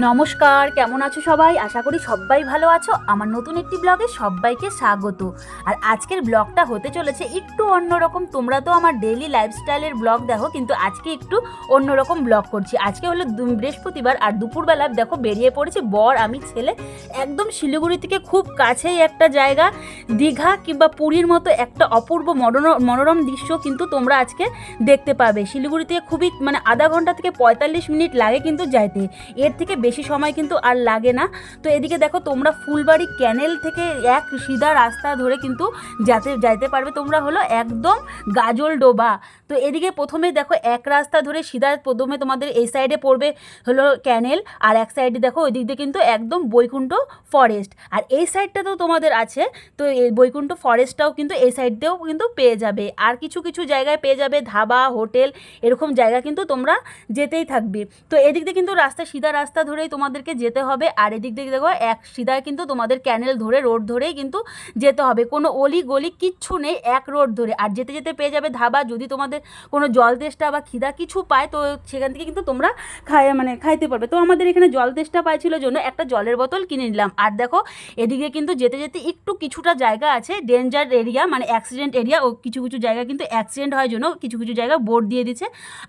নমস্কার, কেমন আছো সবাই? আশা করি সবাই ভালো আছো। আমার নতুন একটি ব্লগে সবাইকে স্বাগত। আর আজকের ব্লগটা হতে চলেছে একটু অন্যরকম। তোমরা তো আমার ডেইলি লাইফস্টাইলের ব্লগ দেখো, কিন্তু আজকে একটু অন্যরকম ব্লগ করছি। আজকে হলো বৃহস্পতিবার আর দুপুরবেলা দেখো বেরিয়ে পড়েছি বর, আমি ছেলে। একদম শিলিগুড়ি থেকে খুব কাছেই একটা জায়গা। দীঘা কিংবা পুরীর মতো একটা অপূর্ব মনোর- মনোরম দৃশ্য কিন্তু তোমরা আজকে দেখতে পাবে। শিলিগুড়ি থেকে খুবই মানে আধা ঘণ্টা থেকে পঁয়তাল্লিশ মিনিট লাগে কিন্তু যাইতে। এর থেকে বেশি সময় কিন্তু আর লাগে না। তো এদিকে দেখো তোমরা ফুলবাড়ি ক্যানেল থেকে এক সিধা রাস্তা ধরে কিন্তু যাতে, যাইতে পারবে তোমরা হলো একদম গাজল ডোবা। তো এদিকে প্রথমে দেখো এক রাস্তা ধরে সিধা প্রথমে তোমাদের এই সাইডে পড়বে হলো ক্যানেল আর এক সাইডে দেখো ওই দিক দিয়ে কিন্তু একদম বৈকুণ্ঠ ফরেস্ট আর এই সাইডটাতেও তোমাদের আছে, তো এই বৈকুণ্ঠ ফরেস্টটাও কিন্তু এই সাইড দিয়েও কিন্তু পেয়ে যাবে। আর কিছু কিছু জায়গায় পেয়ে যাবে ধাবা, হোটেল, এরকম জায়গা কিন্তু তোমরা যেতেই থাকবে। তো এদিক দিয়ে কিন্তু রাস্তা, সিধা রাস্তা ধরেই তোমাদেরকে যেতে হবে। আর এদিক দিয়ে দেখো, এক সিধায় কিন্তু তোমাদের ক্যানেল ধরে রোড ধরেই কিন্তু যেতে হবে। কোনো অলি গলি কিচ্ছু নেই, এক রোড ধরে। আর যেতে যেতে পেয়ে যাবে ধাবা। যদি তোমাদের কোনো জল তেষ্টা বা খিদা কিছু পায়, তো সেখান থেকে কিন্তু তোমরা খায় মানে খাইতে পারবে। তো আমাদের এখানে জল তেষ্টা পাইছিল জন্য একটা জলের বোতল কিনে নিলাম। আর দেখো, এদিকে কিন্তু যেতে যেতে একটু কিছুটা জায়গা আছে ডেঞ্জার এরিয়া মানে অ্যাক্সিডেন্ট এরিয়া ও কিছু কিছু জায়গা কিন্তু অ্যাক্সিডেন্ট হয় জন্য কিছু কিছু জায়গা বোর্ড দিয়ে দিচ্ছে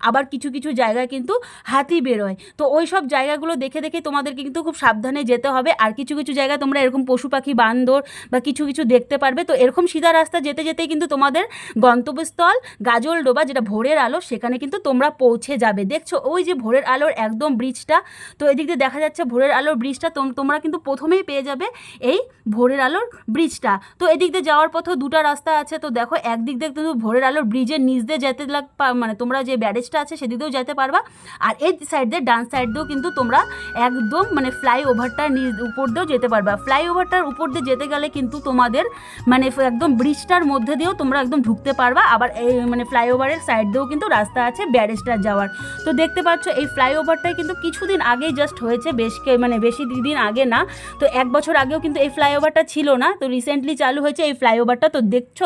আবার কিছু কিছু জায়গায় কিন্তু হাতি বেরোয়। তো ওই সব জায়গাগুলো দেখে দেখে দেখে তোমাদেরকে কিন্তু খুব সাবধানে যেতে হবে। আর কিছু কিছু জায়গায় তোমরা এরকম পশু পাখি, বান্দর বা কিছু কিছু দেখতে পারবে। তো এরকম সিধা রাস্তা যেতে, যেতেই কিন্তু তোমাদের গন্তব্যস্থল গাজল ডোবা যেটা ভোরের আলো, সেখানে কিন্তু তোমরা পৌঁছে যাবে। দেখছ, ওই যে ভোরের আলোর একদম ব্রিজটা তো এদিক দিয়ে দেখা যাচ্ছে ভোরের আলোর ব্রিজটা তোম- তোমরা কিন্তু প্রথমেই পেয়ে যাবে এই ভোরের আলোর ব্রিজটা তো এদিক দিয়ে যাওয়ার পথেও দুটো রাস্তা আছে। তো দেখো, একদিক দিয়ে কিন্তু ভোরের আলোর ব্রিজের নিচ দিয়ে যেতে লাগ মানে তোমরা যে ব্যারেজটা আছে সেদিক দিয়েও যেতে পারবা। আর এই সাইড দিয়ে ডান সাইড দিয়েও কিন্তু তোমরা একদম মানে ফ্লাইওভারটার নিজ উপর দিয়েও যেতে পারবা। ফ্লাইওভারটার উপর দিয়ে যেতে গেলে কিন্তু তোমাদের মানে একদম ব্রিজটার মধ্যে দিয়েও তোমরা একদম ঢুকতে পারবা। আবার এই মানে ফ্লাইওভারের সাইড দিয়েও কিন্তু রাস্তা আছে ব্যারেজটা যাওয়ার। তো দেখতে পাচ্ছ, এই ফ্লাইওভারটাই কিন্তু কিছুদিন আগেই জাস্ট হয়েছে, বেশ মানে বেশি দিন আগে না। তো এক বছর আগেও কিন্তু এই ফ্লাইওভারটা ছিল না। তো রিসেন্টলি চালু হয়েছে এই ফ্লাইওভারটা। তো দেখছ,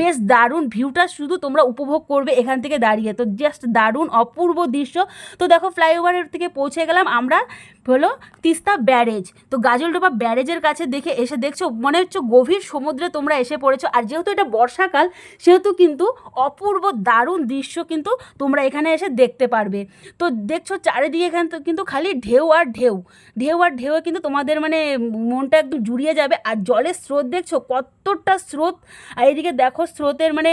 বেশ দারুণ ভিউটা শুধু তোমরা উপভোগ করবে এখান থেকে দাঁড়িয়ে। তো জাস্ট দারুণ অপূর্ব দৃশ্য। তো দেখো, ফ্লাইওভারের থেকে পৌঁছে গেলাম আমরা। হলো তিস্তা ব্যারেজ। তো গাজলডোবা ব্যারেজের কাছে দেখে এসে দেখছ, মনে হচ্ছে গভীর সমুদ্রে তোমরা এসে পড়েছো। আর যেহেতু এটা বর্ষাকাল, সেহেতু কিন্তু অপূর্ব দারুণ দৃশ্য কিন্তু তোমরা এখানে এসে দেখতে পারবে। তো দেখছ চারিদিকে এখানে তো কিন্তু খালি ঢেউ আর ঢেউ। ঢেউ আর ঢেউ কিন্তু তোমাদের মানে মনটা একদম জুড়িয়ে যাবে। আর জলের স্রোত দেখছ, কতটা স্রোত। আর এদিকে দেখো স্রোতের মানে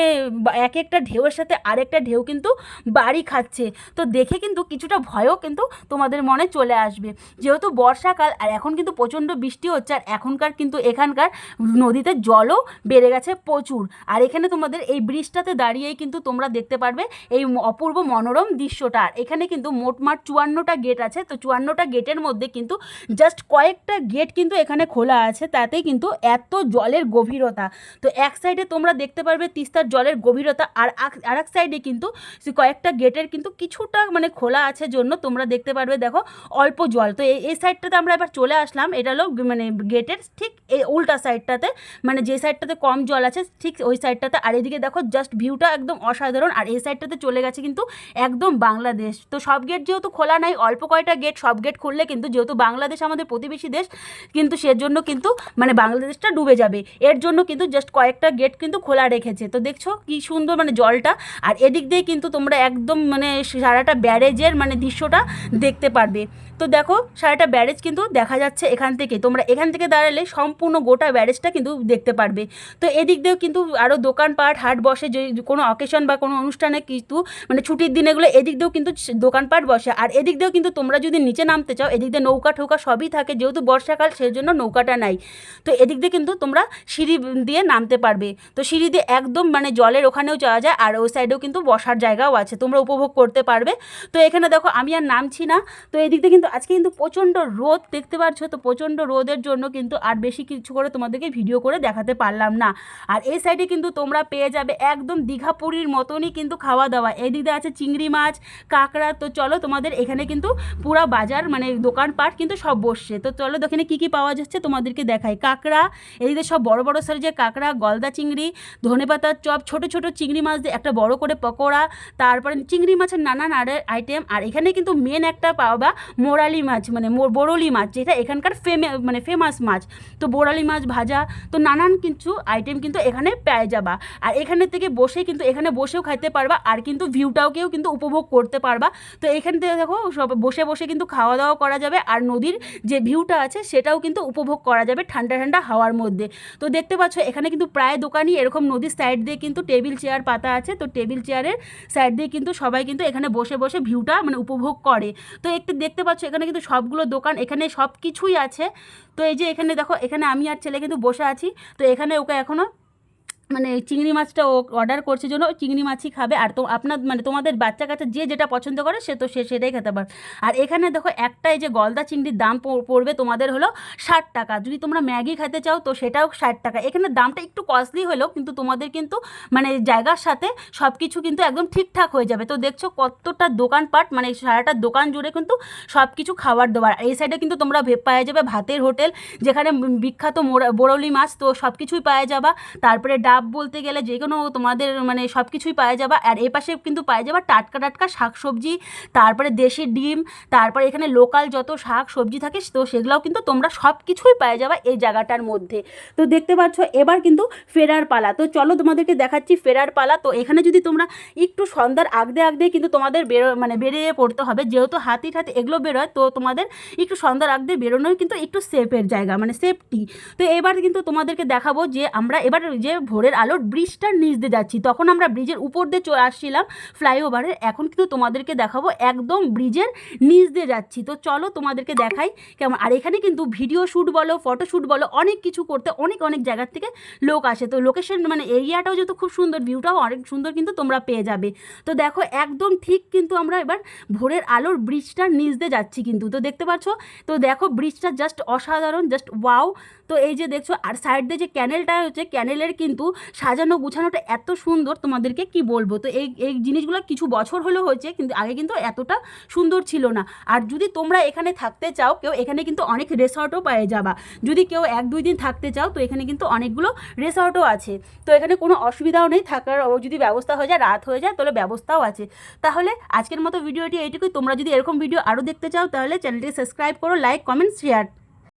এক একটা ঢেউয়ের সাথে আরেকটা ঢেউ কিন্তু বাড়ি খাচ্ছে। তো দেখে কিন্তু কিছুটা ভয়ও কিন্তু তোমাদের মনে চলে আসবে। যেহেতু বর্ষাকাল আর এখন কিন্তু প্রচণ্ড বৃষ্টি হচ্ছে আর এখনকার কিন্তু এখানকার নদীতে জলও বেড়ে গেছে প্রচুর। আর এখানে তোমাদের এই ব্রিজটাতে দাঁড়িয়েই কিন্তু তোমরা দেখতে পারবে এই অপূর্ব মনোরম দৃশ্যটা। আর এখানে কিন্তু মোটমাট চুয়ান্নটা গেট আছে। তো চুয়ান্নটা গেটের মধ্যে কিন্তু জাস্ট কয়েকটা গেট কিন্তু এখানে খোলা আছে। তাতে কিন্তু এত জলের গভীরতা। তো এক সাইডে তোমরা দেখতে পারবে তিস্তার জলের গভীরতা আর আর এক সাইডে কিন্তু কয়েকটা গেটের কিন্তু কিছুটা মানে খোলা আছে জন্য তোমরা দেখতে পারবে। দেখো, অল্প জল। তো এই সাইডটাতে আমরা এবার চলে আসলাম। এটা হলো মানে গেটের ঠিক এই উল্টা সাইডটাতে মানে যে সাইডটাতে কম জল আছে, ঠিক ওই সাইডটাতে আর এদিকে দেখো জাস্ট ভিউটা একদম অসাধারণ। আর এই সাইডটাতে চলে গেছে কিন্তু একদম বাংলাদেশ। তো সব গেট যেহেতু খোলা নাই, অল্প কয়টা গেট সব গেট খুললে কিন্তু যেহেতু বাংলাদেশ আমাদের প্রতিবেশী দেশ, কিন্তু সেজন্য কিন্তু মানে বাংলাদেশটা ডুবে যাবে। এর জন্য কিন্তু জাস্ট কয়েকটা গেট কিন্তু খোলা রেখেছে। তো দেখছ কি সুন্দর মানে জলটা। আর এদিক দিয়ে কিন্তু তোমরা একদম মানে সারাটা ব্যারেজের মানে দৃশ্যটা দেখতে পারবে। তো দেখো, সারাটা ব্যারেজ কিন্তু দেখা যাচ্ছে এখান থেকে। তোমরা এখান থেকে দাঁড়ালে সম্পূর্ণ গোটা ব্যারেজটা কিন্তু দেখতে পারবে। তো এদিক দিয়েও কিন্তু আরও দোকানপাট, হাট বসে, যে কোনো অকেশন বা কোনো অনুষ্ঠানে কিন্তু মানে ছুটির দিনেগুলো এদিক দিয়েও কিন্তু দোকানপাট বসে। আর এদিক দিয়েও কিন্তু তোমরা যদি নিচে নামতে চাও, এদিক দিয়ে নৌকা ঠৌকা সবই থাকে, যেহেতু বর্ষাকাল সেই জন্য নৌকাটা নাই। তো এদিক দিয়ে কিন্তু তোমরা সিঁড়ি দিয়ে নামতে পারবে। তো সিঁড়ি দিয়ে একদম মানে জলের ওখানেও যাওয়া যায়, আর ওই সাইডেও কিন্তু বসার জায়গাও আছে, তোমরা উপভোগ করতে পারবে। তো এখানে দেখো, আমি আর নামছি না। তো এদিক দিয়ে কিন্তু আজকে কিন্তু প্রচণ্ড রোদ দেখতে পাচ্ছ তো? প্রচণ্ড রোদের জন্য কিন্তু আর বেশি কিছু করে তোমাদেরকে ভিডিও করে দেখাতে পারলাম না। আর এই সাইডে কিন্তু তোমরা পেয়ে যাবে একদম দীঘা পুরীর মতনই কিন্তু খাওয়া দাওয়া এদিক আছে চিংড়ি মাছ, কাঁকড়া। তো চলো তোমাদের এখানে কিন্তু পুরা বাজার মানে দোকানপাট কিন্তু সব বসছে। তো চলো এখানে কী কী পাওয়া যাচ্ছে তোমাদেরকে দেখাই। কাঁকড়া, এদিকে সব বড় বড় সাইজের কাঁকড়া, গলদা চিংড়ি ধনেপাতার চপ, ছোট ছোট চিংড়ি মাছ দিয়ে একটা বড় করে পকোড়া, তারপরে চিংড়ি মাছের নানান আইটেম আর এখানে কিন্তু মেন একটা পাওয়া মোড়া বোরালি মাছ মানে বোরলি মাছ, যেটা এখানকার ফেমে মানে ফেমাস মাছ। তো বোরালি মাছ ভাজা, তো নানান কিছু আইটেম কিন্তু এখানে পেয়ে যাবা। আর এখানে থেকে বসে কিন্তু, এখানে বসেও খাইতে পারবা, আর কিন্তু ভিউটাওকেও কিন্তু উপভোগ করতে পারবা। তো এখান থেকে দেখো, সব, বসে বসে কিন্তু খাওয়া দাওয়া করা যাবে, আর নদীর যে ভিউটা আছে, সেটাও কিন্তু উপভোগ করা যাবে ঠান্ডা ঠান্ডা হাওয়ার মধ্যে। তো দেখতে পাচ্ছ, এখানে কিন্তু প্রায় দোকানই এরকম নদীর সাইড দিয়ে কিন্তু টেবিল চেয়ার পাতা আছে। তো টেবিল চেয়ারের সাইড দিয়ে কিন্তু সবাই কিন্তু এখানে বসে বসে ভিউটা মানে উপভোগ করে। তো একটু দেখতে পাচ্ছ এখানে কিন্তু সবগুলো দোকান, এখানে সব কিছুই আছে। তো এই যে এখানে দেখো, এখানে আমি আর ছেলে কিন্তু বসে আছি। তো এখানে ওকে এখনও মানে চিংড়ি মাছটা ও অর্ডার করছে জন্য চিংড়ি মাছই খাবে। আর তো আপনার মানে তোমাদের বাচ্চা কাচ্চা যে যেটা পছন্দ করে সে তো সে সেটাই খেতে পারে আর এখানে দেখো একটা এই যে গলদা চিংড়ির দাম পড়বে তোমাদের হলো ষাট টাকা। যদি তোমরা ম্যাগি খেতে চাও তো সেটাও ষাট টাকা। এখানে দামটা একটু কস্টলি হলেও কিন্তু তোমাদের কিন্তু মানে জায়গার সাথে সব কিছু কিন্তু একদম ঠিকঠাক হয়ে যাবে। তো দেখছ কতটা দোকানপাট মানে সারাটা দোকান জুড়ে কিন্তু সব কিছু খাবার দাবার। এই সাইডে কিন্তু তোমরা পাওয়া যাবে ভাতের হোটেল, যেখানে বিখ্যাত বোরলি মাছ তো সব কিছুই পাওয়া যাবা। তারপরে ডাব বলতে গেলে যে কোনো তোমাদের মানে সব কিছুই পাওয়া যাবে। আর এ পাশে কিন্তু পাওয়া যাবা টাটকা টাটকা শাকসবজি তারপরে দেশি ডিম, তারপরে এখানে লোকাল যত শাক সবজি থাকে, তো সেগুলোও কিন্তু তোমরা সব কিছুই পাওয়া যাবে এই জায়গাটার মধ্যে। তো দেখতে পাচ্ছ, এবার কিন্তু ফেরার পালা। তো চলো তোমাদেরকে দেখাচ্ছি ফেরার পালা। তো এখানে যদি তোমরা একটু সন্ধ্যার আগদে আগদে কিন্তু তোমাদের বেরো মানে বেরিয়ে পড়তে হবে। যেহেতু হাতি ঠাতি এগুলো বেরোয়, তো তোমাদের একটু সন্ধ্যার আগদে বেরোনোই কিন্তু একটু সেফের জায়গা মানে সেফটি তো এবার কিন্তু তোমাদেরকে দেখাবো যে আমরা এবার যে ভোরের আলোর ব্রিজটার নিচ দিয়ে যাচ্ছি। তখন আমরা ব্রিজের উপর দিয়ে চলে আসছিলাম ফ্লাইওভারের। এখন কিন্তু তোমাদেরকে দেখাবো একদম ব্রিজের নিচ দিয়ে যাচ্ছি। তো চলো তোমাদেরকে দেখাই কেমন। আর এখানে কিন্তু ভিডিও শ্যুট বলো, ফটো শ্যুট বলো, অনেক কিছু করতে অনেক অনেক জায়গার থেকে লোক আসে। তো লোকেশন মানে এরিয়াটাও যেহেতু খুব সুন্দর ভিউটাও অনেক সুন্দর কিন্তু তোমরা পেয়ে যাবে। তো দেখো একদম ঠিক কিন্তু আমরা এবার ভোরের আলোর ব্রিজটার নিচ দিয়ে যাচ্ছি কিন্তু। তো দেখতে পাচ্ছ? তো দেখো ব্রিজটা জাস্ট অসাধারণ জাস্ট ওয়াও তো এই যে দেখছ, আর সাইড দিয়ে যে ক্যানেলটা হচ্ছে ক্যানেলের কিন্তু সাজানো গুছানোটা এত সুন্দর, তোমাদেরকে কি বলব? তো এই এই জিনিসগুলো কিছু বছর হলেও হয়েছে, কিন্তু আগে কিন্তু এতটা সুন্দর ছিল না। আর যদি তোমরা এখানে থাকতে চাও, কেউ এখানে কিন্তু অনেক রেসর্টও পেয়ে যাবা। যদি কেউ এক, দুই দিন থাকতে চাও, তো এখানে কিন্তু অনেকগুলো রেসর্টও আছে। তো এখানে কোনো অসুবিধাও নেই, থাকার যদি ব্যবস্থা হয়ে যায়, রাত হয়ে যায়, তাহলে ব্যবস্থাও আছে। তাহলে আজকের মতো ভিডিওটি এইটুকুই। তোমরা যদি এরকম ভিডিও আরও দেখতে চাও, তাহলে চ্যানেলটি সাবস্ক্রাইব করো, লাইক, কমেন্ট শেয়ার